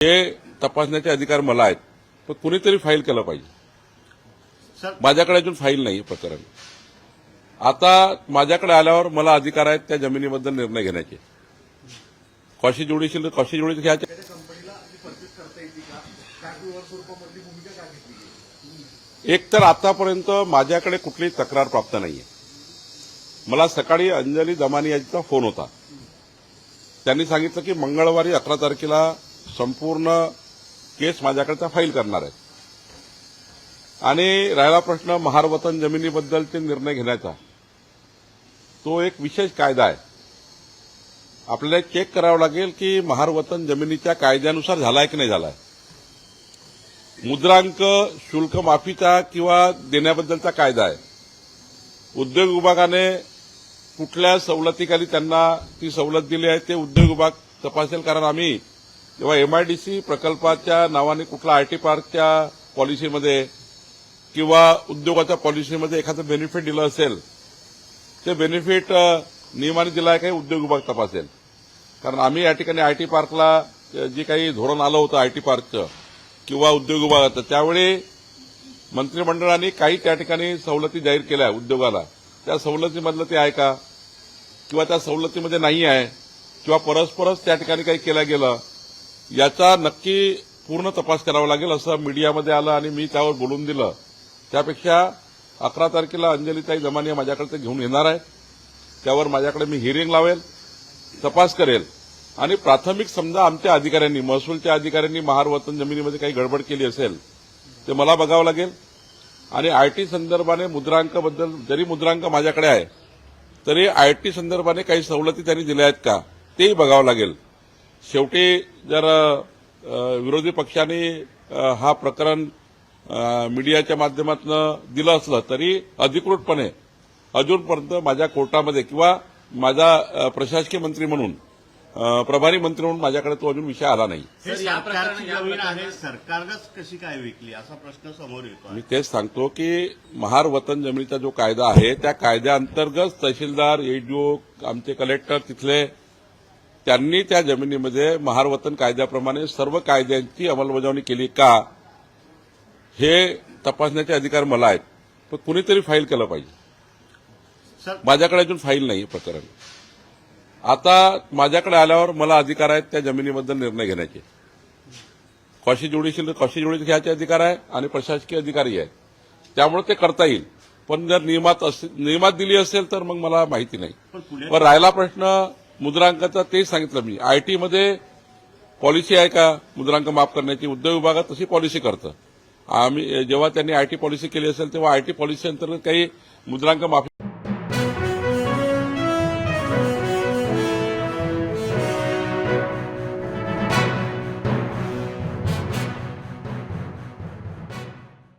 हे तपासण्याचे अधिकार मला आहेत पण कुणीतरी फाईल केलं पाहिजे. माझ्याकडे अजून फाईल नाही प्रकरण. आता माझ्याकडे आल्यावर मला अधिकार आहेत त्या जमिनीबद्दल निर्णय घेण्याचे. कॉशी जोडीशील कॉशी जोडी घ्यायचे एक तर आतापर्यंत माझ्याकडे कुठलीही तक्रार प्राप्त नाहीये. मला सकाळी अंजली दमानी यांचा फोन होता. त्यांनी सांगितलं की मंगळवारी अकरा तारखेला संपूर्ण केस माझ्याकडचा फाईल करणार आहेत आणि राहिला प्रश्न महारवतन जमिनीबद्दलचे निर्णय घेण्याचा. तो एक विशेष कायदा आहे. आपल्याला चेक करावं लागेल की महारवतन जमिनीच्या कायद्यानुसार झालाय की नाही झालाय. मुद्रांक शुल्क माफीचा किंवा देण्याबद्दलचा कायदा आहे. उद्योग विभागाने कुठल्या सवलतीखाली त्यांना ती सवलत दिली आहे ते उद्योग विभाग तपासेल कारण आम्ही जेव्हा एमआयडीसी प्रकल्पाच्या नावाने कुठला आयटी पार्कच्या पॉलिसीमध्ये किंवा उद्योगाच्या पॉलिसीमध्ये एखादं बेनिफिट दिलं असेल ते बेनिफिट नियमाने दिलं आहे काही उद्योग विभाग तपासेल. कारण आम्ही या ठिकाणी आयटी पार्कला जे काही धोरण आलं होतं आयटी पार्कचं किंवा उद्योग विभागाचं त्यावेळी मंत्रिमंडळाने काही त्या ठिकाणी सवलती जाहीर केल्या उद्योगाला. त्या सवलतीमधलं ते आहे का? किंवा त्या सवलतीमध्ये नाही आहे? किंवा परस्परच त्या ठिकाणी काही केलं गेलं? याचा नक्की पूर्ण तपास करावा लागेल असं मीडियामध्ये आलं आणि मी त्यावर बोलून दिलं. त्यापेक्षा अकरा तारखेला अंजलीताई जमानिया माझ्याकडे ते घेऊन येणार आहे. त्यावर माझ्याकडे मी हिअरिंग लावेल तपास करेल. आणि प्राथमिक समजा आमच्या अधिकाऱ्यांनी महसूलच्या अधिकाऱ्यांनी महारवतन जमिनीमध्ये काही गडबड केली असेल ते मला बघावं लागेल. आणि आयटी संदर्भाने मुद्रांकाबद्दल जरी मुद्रांक माझ्याकडे आहे तरी आयटी संदर्भाने काही सवलती त्यांनी दिल्या आहेत का तेही बघावं लागेल. शेवटी जर विरोधी पक्षाने हा प्रकरण मीडियाच्या माध्यमातून दिलं असलं तरी अधिकृतपणे अजूनपर्यंत माझ्या कोर्टामध्ये किंवा माझा प्रशासकीय मंत्री म्हणून प्रभारी मंत्री म्हणून माझ्याकडे तो अजून विषय आला नाही. हे सरकारनंच कशी काय विकली? असा प्रश्न समोर येतो मी तेच सांगतो की महार वतन जमिनीचा जो कायदा आहे त्या कायद्याअंतर्गत तहसीलदार एडीओ आमचे कलेक्टर तिथले त्यांनी त्या जमिनीमध्ये महार वतन कायद्याप्रमाणे सर्व कायद्यांची अंमलबजावणी केली का हे तपासण्याचे अधिकार मला आहेत. पण कुणीतरी फाईल केलं पाहिजे. माझ्याकडे अजून फाईल नाही प्रकरण. आता माझ्याकडे आल्यावर मला अधिकार आहेत त्या जमिनीबद्दल निर्णय घेण्याचे. कॉशी जोडीशील कॉशी जोडी घ्यायचे अधिकार आहे आणि प्रशासकीय अधिकारी आहे त्यामुळे ते करता येईल. पण जर नियमात नियमात दिली असेल तर मग मला माहिती नाही. पण राहिला प्रश्न मुद्रांकाचा तेच सांगितलं मी. आयटीमध्ये पॉलिसी आहे का? मुद्रांक माफ करण्याची उद्योग विभागात तशी पॉलिसी करतं. आम्ही जेव्हा त्यांनी आयटी पॉलिसी केली असेल तेव्हा आयटी पॉलिसी अंतर्गत काही मुद्रांक माफी